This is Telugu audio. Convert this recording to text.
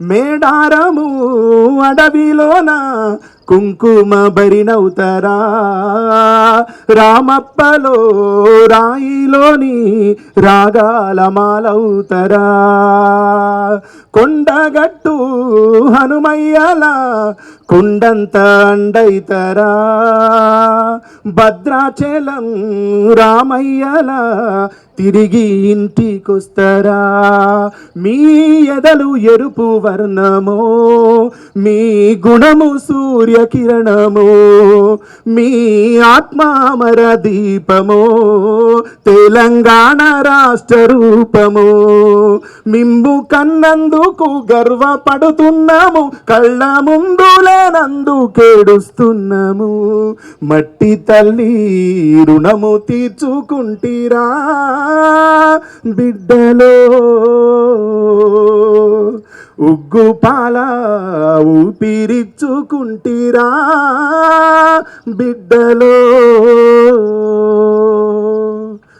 మేడారము అడవిలోన కుంకుమ బరినవుతరా రామప్పలో రాయిలోని రాగాల కొండగట్టు హనుమయ్యల కుండంత అండైతరా. భద్రాచలం రామయ్యల తిరిగి ఇంటికొస్తారా? మీ ఎదలు ఎరుపు వర్ణమో మీ గుణము సూర్యకిరణమో మీ ఆత్మామర దీపమో తెలంగాణ రాష్ట్ర రూపము. మిమ్ము కన్నందుకు గర్వపడుతున్నాము కళ్ళ ముందు కేడుస్తున్నాము మట్టి తల్లి రుణము తీర్చుకుంటీరా. బిడ్డలో ఉగ్గు పాల ఊపిరిచ్చుకుంటీరా. బిడ్డలో